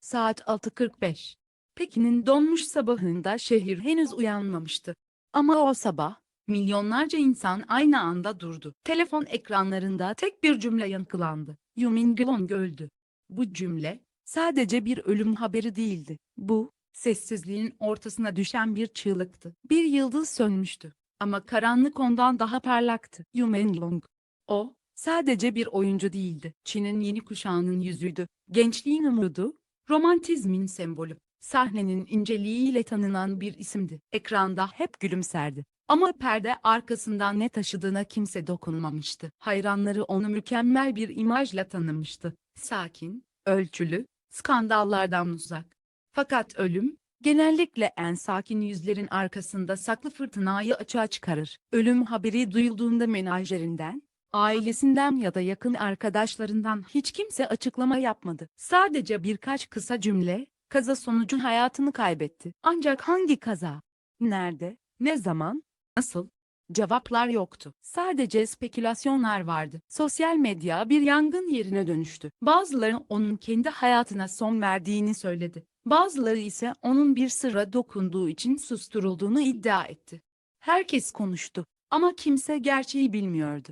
Saat 6.45. Pekin'in donmuş sabahında şehir henüz uyanmamıştı. Ama o sabah, milyonlarca insan aynı anda durdu. Telefon ekranlarında tek bir cümle yankılandı. Yumin Gilong öldü. Bu cümle, sadece bir ölüm haberi değildi. Bu, sessizliğin ortasına düşen bir çığlıktı. Bir yıldız sönmüştü. Ama karanlık ondan daha parlaktı. Yumin Long. O, sadece bir oyuncu değildi. Çin'in yeni kuşağının yüzüydü. Gençliğin umudu, romantizmin sembolü. Sahnenin inceliğiyle tanınan bir isimdi. Ekranda hep gülümserdi. Ama perde arkasından ne taşıdığına kimse dokunmamıştı. Hayranları onu mükemmel bir imajla tanımıştı. Sakin, ölçülü, skandallardan uzak. Fakat ölüm, genellikle en sakin yüzlerin arkasında saklı fırtınayı açığa çıkarır. Ölüm haberi duyulduğunda menajerinden, ailesinden ya da yakın arkadaşlarından hiç kimse açıklama yapmadı. Sadece birkaç kısa cümle, kaza sonucu hayatını kaybetti. Ancak hangi kaza? Nerede? Ne zaman? Nasıl? Cevaplar yoktu. Sadece spekülasyonlar vardı. Sosyal medya bir yangın yerine dönüştü. Bazıları onun kendi hayatına son verdiğini söyledi. Bazıları ise onun bir sırra dokunduğu için susturulduğunu iddia etti. Herkes konuştu ama kimse gerçeği bilmiyordu.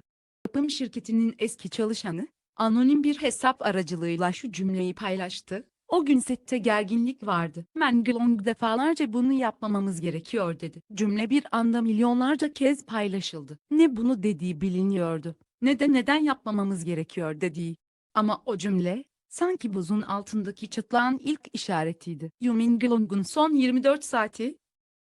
Yapım şirketinin eski çalışanı, anonim bir hesap aracılığıyla şu cümleyi paylaştı. O gün sette gerginlik vardı. Mengelong defalarca bunu yapmamamız gerekiyor dedi. Cümle bir anda milyonlarca kez paylaşıldı. Ne bunu dediği biliniyordu. Ne de neden yapmamamız gerekiyor dediği. Ama o cümle, sanki buzun altındaki çıtlağın ilk işaretiydi. Yumin Gelong'un son 24 saati,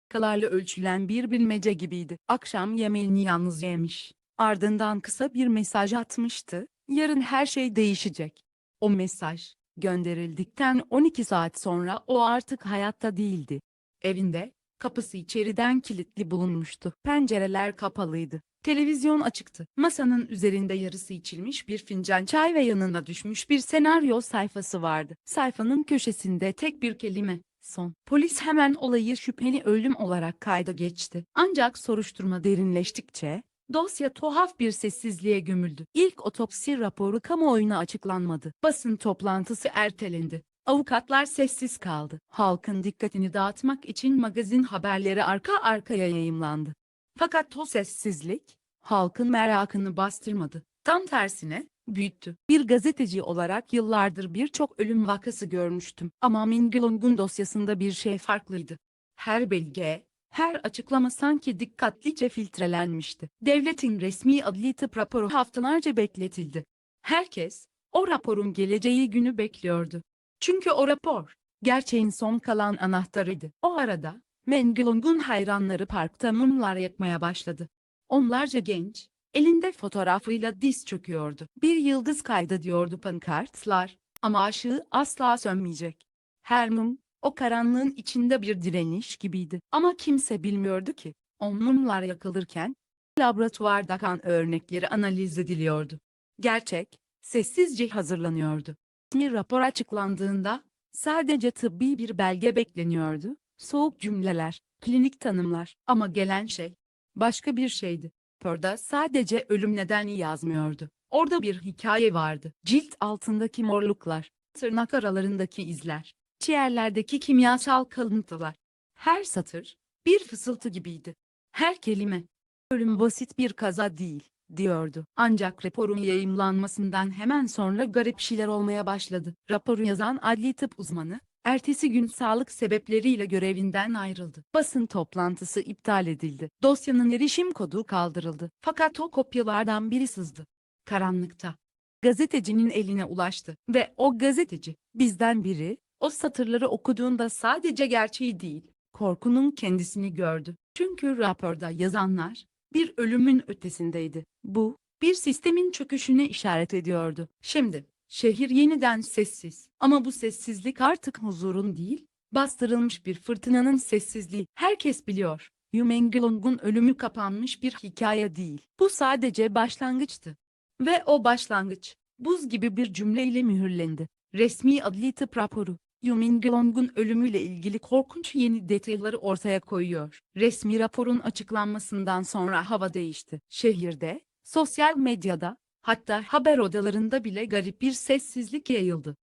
kalarla ölçülen bir bilmece gibiydi. Akşam yemeğini yalnız yemiş. Ardından kısa bir mesaj atmıştı. Yarın her şey değişecek. O mesaj, gönderildikten 12 saat sonra o artık hayatta değildi. Evinde, kapısı içeriden kilitli bulunmuştu. Pencereler kapalıydı. Televizyon açıktı. Masanın üzerinde yarısı içilmiş bir fincan çay ve yanına düşmüş bir senaryo sayfası vardı. Sayfanın köşesinde tek bir kelime, son. Polis hemen olayı şüpheli ölüm olarak kayda geçti. Ancak soruşturma derinleştikçe, Dosya tuhaf bir sessizliğe gömüldü. İlk otopsi raporu kamuoyuna açıklanmadı. Basın toplantısı ertelendi. Avukatlar sessiz kaldı. Halkın dikkatini dağıtmak için magazin haberleri arka arkaya yayımlandı. Fakat o sessizlik, halkın merakını bastırmadı. Tam tersine, büyüttü. Bir gazeteci olarak yıllardır birçok ölüm vakası görmüştüm. Ama Minglong'un dosyasında bir şey farklıydı. Her belge, her açıklama sanki dikkatlice filtrelenmişti. Devletin resmi adli tıp raporu haftalarca bekletildi. Herkes, o raporun geleceği günü bekliyordu. Çünkü o rapor, gerçeğin son kalan anahtarıydı. O arada, Mengelong'un hayranları parkta mumlar yakmaya başladı. Onlarca genç, elinde fotoğrafıyla diz çöküyordu. Bir yıldız kaydediyordu pankartlar, ama ışığı asla sönmeyecek. Her mum, o karanlığın içinde bir direniş gibiydi. Ama kimse bilmiyordu ki, o mumlar yakılırken, laboratuvarda kan örnekleri analiz ediliyordu. Gerçek, sessizce hazırlanıyordu. Bir rapor açıklandığında, sadece tıbbi bir belge bekleniyordu. Soğuk cümleler, klinik tanımlar ama gelen şey, başka bir şeydi. Raporda sadece ölüm nedeni yazmıyordu. Orada bir hikaye vardı. Cilt altındaki morluklar, tırnak aralarındaki izler, ciğerlerdeki kimyasal kalıntılar. Her satır, bir fısıltı gibiydi. Her kelime, ölüm basit bir kaza değil, diyordu. Ancak raporun yayımlanmasından hemen sonra garip şeyler olmaya başladı. Raporu yazan adli tıp uzmanı, ertesi gün sağlık sebepleriyle görevinden ayrıldı. Basın toplantısı iptal edildi. Dosyanın erişim kodu kaldırıldı. Fakat o kopyalardan biri sızdı. Karanlıkta. Gazetecinin eline ulaştı ve o gazeteci, bizden biri, o satırları okuduğunda sadece gerçeği değil, korkunun kendisini gördü. Çünkü raporda yazanlar, bir ölümün ötesindeydi. Bu, bir sistemin çöküşüne işaret ediyordu. Şimdi, şehir yeniden sessiz. Ama bu sessizlik artık huzurun değil, bastırılmış bir fırtınanın sessizliği. Herkes biliyor. Yumengelong'un ölümü kapanmış bir hikaye değil. Bu sadece başlangıçtı. Ve o başlangıç, buz gibi bir cümleyle mühürlendi. Resmi adli tıp raporu, Yumengelong'un ölümüyle ilgili korkunç yeni detayları ortaya koyuyor. Resmi raporun açıklanmasından sonra hava değişti. Şehirde, sosyal medyada, hatta haber odalarında bile garip bir sessizlik yayıldı.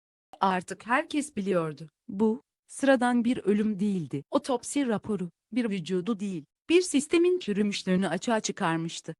Artık herkes biliyordu. Bu, sıradan bir ölüm değildi. Otopsi raporu, bir vücudu değil, bir sistemin çürümüşlüğünü açığa çıkarmıştı.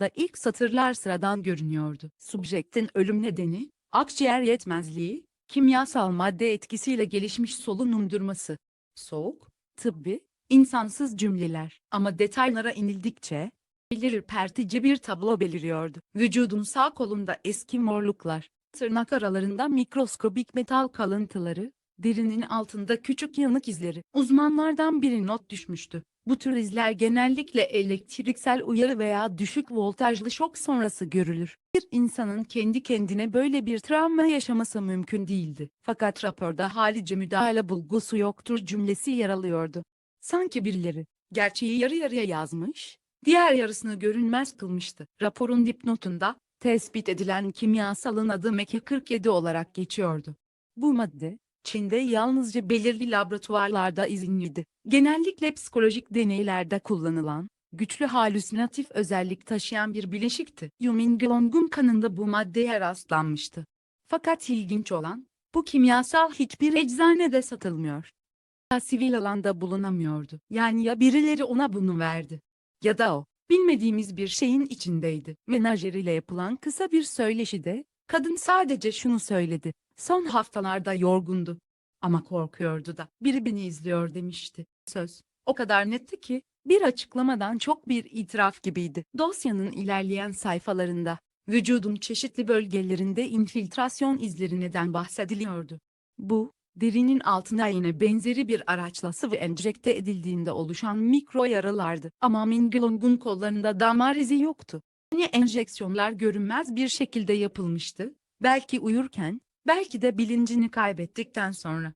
Da ilk satırlar sıradan görünüyordu. Subjektin ölüm nedeni, akciğer yetmezliği, kimyasal madde etkisiyle gelişmiş solunum durması. Soğuk, tıbbi, insansız cümleler ama detaylara inildikçe, belirir pertici bir tablo beliriyordu. Vücudun sağ kolunda eski morluklar, tırnak aralarında mikroskobik metal kalıntıları, derinin altında küçük yanık izleri. Uzmanlardan biri not düşmüştü. Bu tür izler genellikle elektriksel uyarı veya düşük voltajlı şok sonrası görülür. Bir insanın kendi kendine böyle bir travma yaşaması mümkün değildi. Fakat raporda halice müdahale bulgusu yoktur cümlesi yer alıyordu. Sanki birileri, gerçeği yarı yarıya yazmış, diğer yarısını görünmez kılmıştı. Raporun dipnotunda, tespit edilen kimyasalın adı MEK47 olarak geçiyordu. Bu madde, Çin'de yalnızca belirli laboratuvarlarda izinliydi. Genellikle psikolojik deneylerde kullanılan, güçlü halüsinatif özellik taşıyan bir bileşikti. Yumin Glong'un kanında bu maddeye rastlanmıştı. Fakat ilginç olan, bu kimyasal hiçbir eczanede satılmıyor. Ya sivil alanda bulunamıyordu. Yani ya birileri ona bunu verdi. Ya da o, bilmediğimiz bir şeyin içindeydi. Menajeriyle yapılan kısa bir söyleşide, kadın sadece şunu söyledi. Son haftalarda yorgundu. Ama korkuyordu da. Biri beni izliyor demişti. Söz. O kadar netti ki, bir açıklamadan çok bir itiraf gibiydi. Dosyanın ilerleyen sayfalarında, vücudun çeşitli bölgelerinde infiltrasyon izleri neden bahsediliyordu. Bu, derinin altına yine benzeri bir araçla sıvı enjekte edildiğinde oluşan mikro yaralardı. Ama Minglong'un kollarında damar izi yoktu. Yine enjeksiyonlar görünmez bir şekilde yapılmıştı. Belki uyurken, belki de bilincini kaybettikten sonra.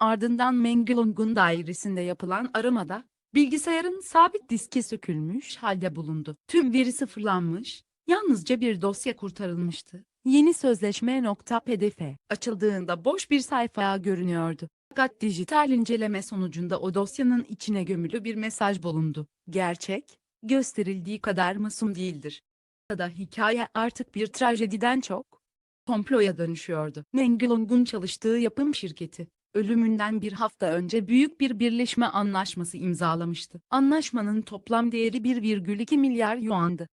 Ardından Mengelong'un dairesinde yapılan aramada, bilgisayarın sabit diski sökülmüş halde bulundu. Tüm veri sıfırlanmış, yalnızca bir dosya kurtarılmıştı. Yeni sözleşme.pdf açıldığında boş bir sayfa görünüyordu. Fakat dijital inceleme sonucunda o dosyanın içine gömülü bir mesaj bulundu. Gerçek, gösterildiği kadar masum değildir. Da hikaye artık bir trajediden çok, komploya dönüşüyordu. Mengelong'un çalıştığı yapım şirketi, ölümünden bir hafta önce büyük bir birleşme anlaşması imzalamıştı. Anlaşmanın toplam değeri 1,2 milyar yuandı.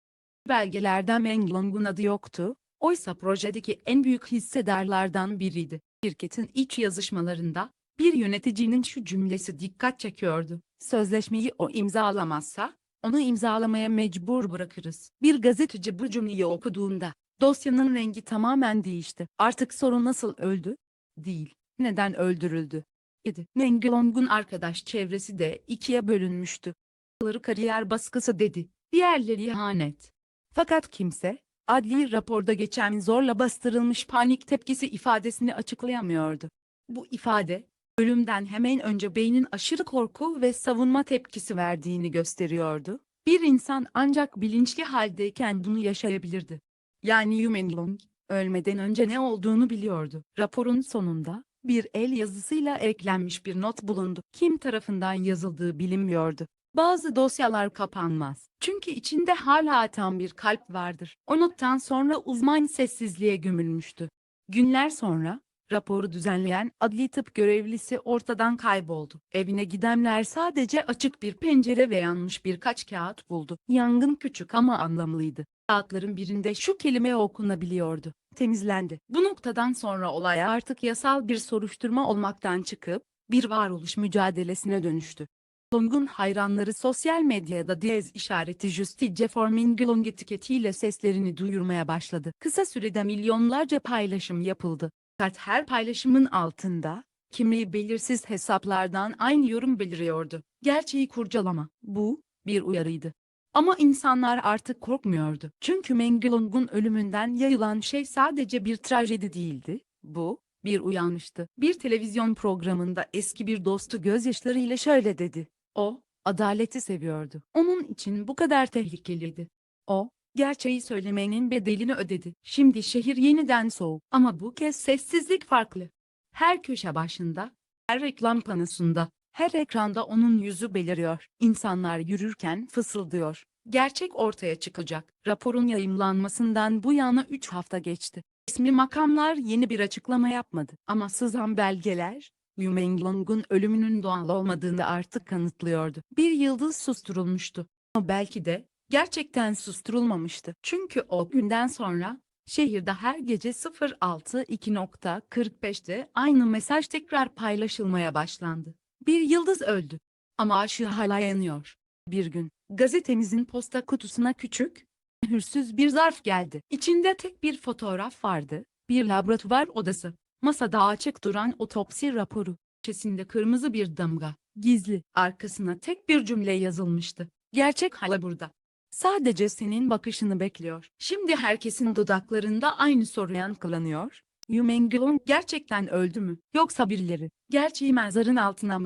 Belgelerde Mengelong'un adı yoktu, oysa projedeki en büyük hissedarlardan biriydi. Şirketin iç yazışmalarında, bir yöneticinin şu cümlesi dikkat çekiyordu. Sözleşmeyi o imzalamazsa, onu imzalamaya mecbur bırakırız. Bir gazeteci bu cümleyi okuduğunda, dosyanın rengi tamamen değişti. Artık sorun nasıl öldü? Değil. Neden öldürüldü? Idi. Mengelong'un arkadaş çevresi de ikiye bölünmüştü. Bazıları kariyer baskısı dedi. Diğerleri ihanet. Fakat kimse, adli raporda geçen zorla bastırılmış panik tepkisi ifadesini açıklayamıyordu. Bu ifade, ölümden hemen önce beynin aşırı korku ve savunma tepkisi verdiğini gösteriyordu. Bir insan ancak bilinçli haldeyken bunu yaşayabilirdi. Yani Yumenlong, ölmeden önce ne olduğunu biliyordu. Raporun sonunda, bir el yazısıyla eklenmiş bir not bulundu. Kim tarafından yazıldığı bilinmiyordu. Bazı dosyalar kapanmaz. Çünkü içinde hala atan bir kalp vardır. O nottan sonra uzman sessizliğe gömülmüştü. Günler sonra, raporu düzenleyen adli tıp görevlisi ortadan kayboldu. Evine gidenler sadece açık bir pencere ve yanmış birkaç kağıt buldu. Yangın küçük ama anlamlıydı. Kağıtların birinde şu kelime okunabiliyordu. Temizlendi. Bu noktadan sonra olay artık yasal bir soruşturma olmaktan çıkıp, bir varoluş mücadelesine dönüştü. Long'un hayranları sosyal medyada diyez işareti Justice for Minglong etiketiyle seslerini duyurmaya başladı. Kısa sürede milyonlarca paylaşım yapıldı. Fakat her paylaşımın altında, kimliği belirsiz hesaplardan aynı yorum beliriyordu. Gerçeği kurcalama. Bu, bir uyarıydı. Ama insanlar artık korkmuyordu. Çünkü Mengelong'un ölümünden yayılan şey sadece bir trajedi değildi. Bu, bir uyanmıştı. Bir televizyon programında eski bir dostu gözyaşlarıyla şöyle dedi. O, adaleti seviyordu. Onun için bu kadar tehlikeliydi. O, gerçeği söylemenin bedelini ödedi. Şimdi şehir yeniden soğuk ama bu kez sessizlik farklı. Her köşe başında, her reklam panosunda, her ekranda onun yüzü beliriyor. İnsanlar yürürken fısıldıyor. Gerçek ortaya çıkacak. Raporun yayımlanmasından bu yana 3 hafta geçti. Resmi makamlar yeni bir açıklama yapmadı. Ama sızan belgeler, Yu Menglong'un ölümünün doğal olmadığını artık kanıtlıyordu. Bir yıldız susturulmuştu. Belki de gerçekten susturulmamıştı. Çünkü o günden sonra şehirde her gece 06.2.45'te aynı mesaj tekrar paylaşılmaya başlandı. Bir yıldız öldü. Ama aşığı hala yanıyor. Bir gün gazetemizin posta kutusuna küçük, hürsüz bir zarf geldi. İçinde tek bir fotoğraf vardı. Bir laboratuvar odası. Masada açık duran otopsi raporu. Köşesinde kırmızı bir damga. Gizli. Arkasına tek bir cümle yazılmıştı. Gerçek hala burada. Sadece senin bakışını bekliyor. Şimdi herkesin dudaklarında aynı soru yankılanıyor. Yu Menglong gerçekten öldü mü? Yoksa birileri gerçeği mezarın altına mı